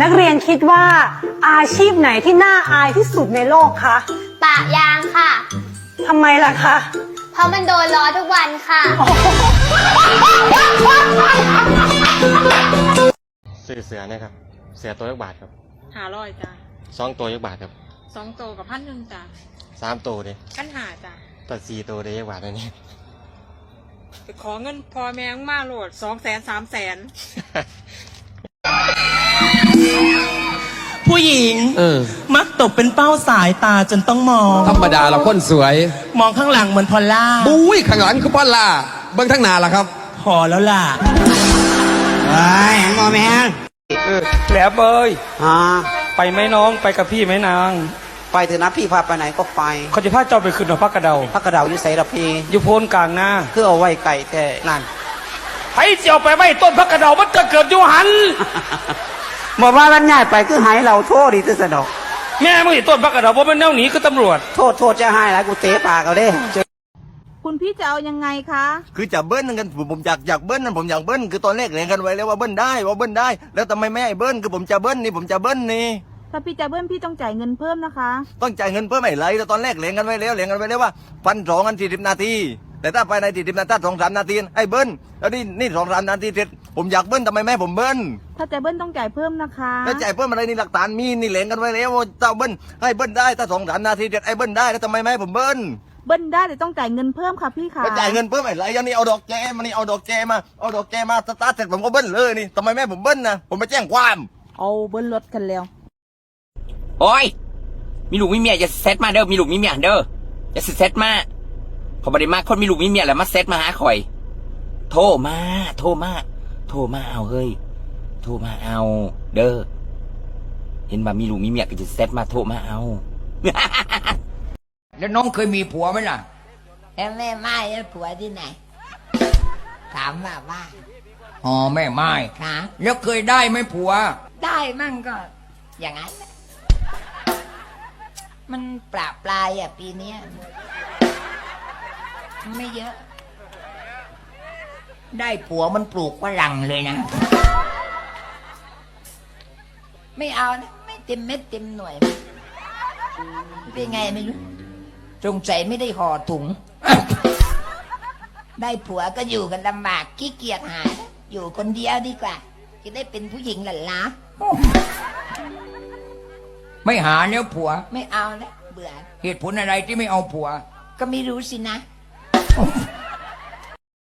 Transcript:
นักเรียนคิดว่าอาชีพไหนที่น่าอายที่สุดในโลกคะปะยางค่ะ ทำไมล่ะคะ เพราะมันโดนล้อทุกวันค่ะ ซื้อเสือเนี่ยครับ เสือตัวยักบาทครับหาร้อยจ้ะสองตัวยักบาทครับสองโตวกับพันหนึ่งจ้ะสามตัวเด้กันหาจ้ะตัดสี่ตัวเด้ยักบาทอันนี้ ไปขอเงินพอแมงมาโหลดสองแสนสามแสน ผู้หญิงเออ มักตกเป็นเป้าสายตาจนต้องมอง ธรรมดาเราคนสวย มองข้างหลังเหมือนพอลล่า บุ้ยข้างหลังคือป้อนล่าเบิ้งทั้งหนาล่ะครับ พอแล้วล่ะไอ้แหงโมแมนแหลมเอ้ยฮะไปไหมน้องไปกับพี่ไหมนางไปเถอะนะพี่พาไปไหนก็ไปเขาจะพาเจ้าไปขึ้นหอพักกระเดาพักกระเดาอยู่ใส่ละพี่อยู่โพนกลางนาคือเอาไว้ไก่แต่นั่นไปเจียวไปไหมต้นพักกระเดามันก็เกิดอยู่หัน บอกว่ามันง่ายไปคือหายเราโทษดีที่สนอก แม่มึงเห็นต้นพักกระเดาเพราะมันแนวหนีคือตำรวจ โทษโทษจะให้แล้วกูเตะปากเอาเด้คุณพี่จะเอายังไงคะ คือจะเบิ้ลนั่นกันผมผมอยากอยากเบิ้ลนั่นผมอยากเบิ้ลคือตอนแรกเรียนกันไว้แล้วว่าเบิ้ลได้ว่าเบิ้ลได้ แล้วทำไมไม่ให้เบิ้ลคือผมจะเบิ้ลนี่ผมจะเบิ้ลนี่ถ้าพี่จะเบิ้ลพี่ต้องจ่ายเงินเพิ่มนะคะ ต้องจ่ายเงินเพิ่มไม่ไรแต่ตอนแรกเรียนกันไว้แล้วเรียนกันไว้แล้วว่าพันสองกันสี่สิบนาที แต่ถ้าภายในสี่สิบนาทีถ้าสองสามนาทีให้เบิ้ลแล้วนี่นี่สองสามนาทีเสร็จผมอยากเบิ้ลทำไมไม่ให้ผมเบิ้ลถ้าจะเบิ้ลต้องจ่ายเพิ่มนะคะแล้วจ่ายเพิ่มอะไรนี่หลักฐานมีนี่เรียนกันไว้แล้วว่าเจ้าเบิ้ลให้เบิ้ลได้ถ้าสองสามนาทีเสร็จไอ้เบิ้ลได้แล้วทำไมไม่ให้ผมเบิ้ลเบิ้ลได้แต่ต้องจ่ายเงินเพิ่มค่ะพี่ค่ะก็จ่ายเงินเพิ่มอะไรอย่างนี้เอาดอกแจมานี่เอาดอกแจมาเอาดอกแจมาสตาร์ทเสร็จผมก็เบิ้ลเลยนี่ทำไมไม่ให้ผมเบิ้ลนะผมไปแจ้งความเอาเบิ้ลรถกันแล้วโอ้ยมีลูกมีเมียอย่าเซตมาเด้อมีลูกมีเมียเด้ออย่าสิเซตมา ขอบริมาคนมีลูกมีเมียแล้วมาเซตมาหาข่อย โทรมา โทรมา โทรมาเอาเฮ้ย โทรมาเอา เด้อ เห็นว่ามีลูกมีเมียก็จะเซตมาโทรมาเอา แล้วน้องเคยมีผัวไหมล่ะแล้วแม่ไม้แล้วผัวที่ไหน ถามว่าว่าอ๋อแม่ไม้คะแล้วเคยได้ไหมผัว ได้มั่งก็ อย่างนั้นแหละมันปราปลายอะปีเนี้ย ไม่เยอะ ได้ผัวมันปลูกฝรั่งเลยนะ ไม่เอานะไม่เต็มเม็ดเต็มหน่วย เป็นไงไม่รู้สงสัยไม่ได้ห่อถุง ได้ผัวก็อยู่กันลำบากขี้เกียจหา อยู่คนเดียวดีกว่า จะได้เป็นผู้หญิงหล่นล้าไม่หาแล้วผัว ไม่เอาแล้วเบื่อ เหตุผลอะไรที่ไม่เอาผัว ก็ไม่รู้สินะ Oh.